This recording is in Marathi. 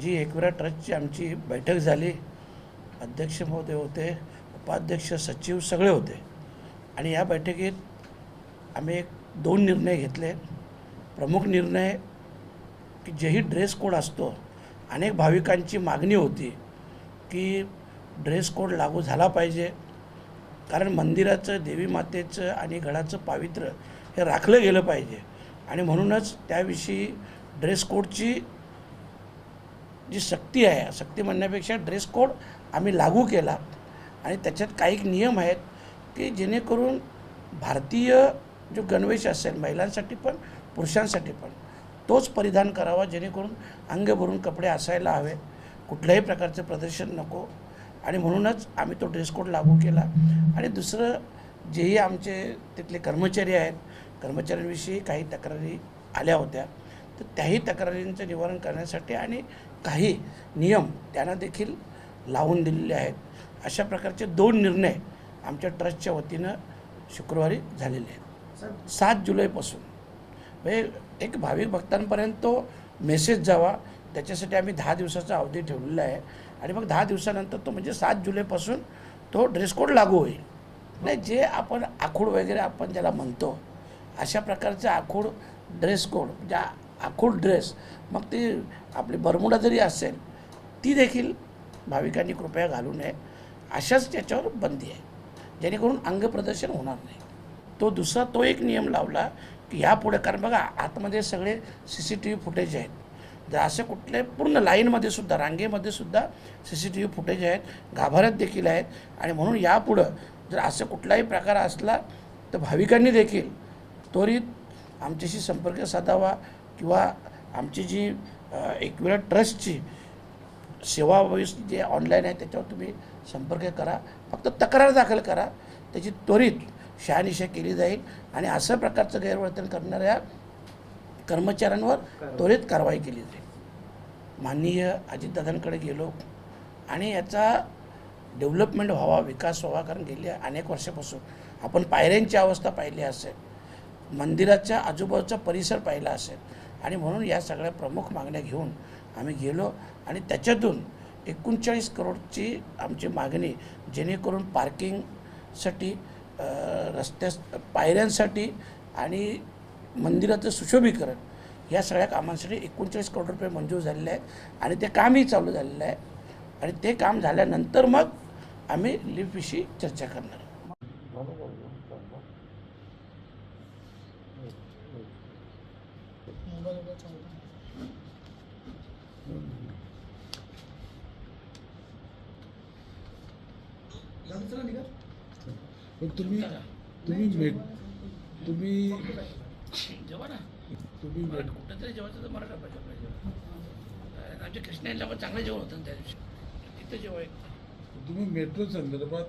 जी एकविरा ट्रस्टची आमची बैठक झाली अध्यक्ष महोदय होते उपाध्यक्ष सचिव सगळे होते. आणि या बैठकीत आम्ही एक दोन निर्णय घेतले. प्रमुख निर्णय की जेही ड्रेस कोड असतो अनेक भाविकांची मागणी होती की ड्रेस कोड लागू झाला पाहिजे. कारण मंदिराचं देवी मातेचं आणि गडाचं पावित्र्य हे राखलं गेलं पाहिजे. आणि म्हणूनच त्याविषयी ड्रेस कोडची जी सक्ती आहे सक्ती म्हणण्यापेक्षा ड्रेस कोड आम्ही लागू केला. आणि त्याच्यात काही नियम आहेत की जेणेकरून भारतीय जो गणवेश असेल महिलांसाठी पण पुरुषांसाठी पण तोच परिधान करावा जेणेकरून अंग भरून कपडे असायला हवे. कुठल्याही प्रकारचं प्रदर्शन नको. आणि म्हणूनच आम्ही तो ड्रेस कोड लागू केला. आणि दुसरं जेही आमचे तिथले कर्मचारी आहेत कर्मचाऱ्यांविषयी काही तक्रारी आल्या होत्या. तर त्याही तक्रारींचं निवारण करण्यासाठी आणि काही नियम त्यांना देखील लावून दिलेले आहेत. अशा प्रकारचे दोन निर्णय आमच्या ट्रस्टच्या वतीनं शुक्रवारी झालेले आहेत. सात जुलैपासून. म्हणजे एक भाविक भक्तांपर्यंत तो मेसेज जावा त्याच्यासाठी आम्ही दहा दिवसाचा अवधी ठेवलेला आहे. आणि मग दहा दिवसानंतर तो म्हणजे सात जुलैपासून तो ड्रेस कोड लागू होईल. नाही जे आपण आखूड वगैरे आपण ज्याला म्हणतो अशा प्रकारचा आखूड ड्रेस कोड म्हणजे आखूड ड्रेस मग ती आपली बरमुडा जरी असेल ती देखील भाविकांनी कृपया घालू नये. अशाच त्याच्यावर बंदी आहे. जेणेकरून अंगप्रदर्शन होणार नाही. तो दुसरा तो एक नियम लावला की यापुढे कारण बघा आतमध्ये सगळे C C T V footage आहेत. जर असे कुठले पूर्ण लाईनमध्ये सुद्धा रांगेमध्ये सुद्धा C C T V footage आहेत गाभाऱ्यात देखील आहेत. आणि म्हणून यापुढं जर असं कुठलाही प्रकार असला तर भाविकांनी देखील त्वरित आमच्याशी संपर्क साधावा. किंवा आमची जी अ, ट्रस्टची सेवा व्यवस्थित जे ऑनलाईन आहे त्याच्यावर तुम्ही संपर्क करा. फक्त तक्रार दाखल करा. त्याची त्वरित शहानिशा केली जाईल आणि अशा प्रकारचं गैरवर्तन करणाऱ्या कर्मचाऱ्यांवर त्वरित कारवाई केली जाईल. माननीय अजितदादांकडे गेलो आणि याचा डेव्हलपमेंट व्हावा विकास व्हावा कारण गेल्या अनेक वर्षापासून आपण पायऱ्यांची अवस्था पाहिली असेल मंदिराच्या आजूबाजूचा परिसर पाहिला असेल आणि म्हणून या सगळ्या प्रमुख मागण्या घेऊन आम्ही गेलो आणि त्याच्यातून एकोणचाळीस करोडची आमची मागणी जेणेकरून पार्किंगसाठी रस्त्या रस्त्यास पायऱ्यांसाठी आणि मंदिराचं सुशोभीकरण या सगळ्या कामांसाठी एकोणचाळीस करोड रुपये मंजूर झालेले आहेत आणि ते कामही चालू झालेलं आहे. आणि ते काम झाल्यानंतर मग आम्ही लिफ्टविषयी चर्चा करणार. पण तुम्ही तुम्ही मेट तुम्ही जेव्हा ना. तुम्ही मेट कुठं तरी जेवायचं तर मराठा पाहिजे. पाहिजे आमच्या कृष्णाला पण चांगलं जेवण होतं त्या दिवशी. तिथं जेव्हा तुम्ही मेट्रो संदर्भात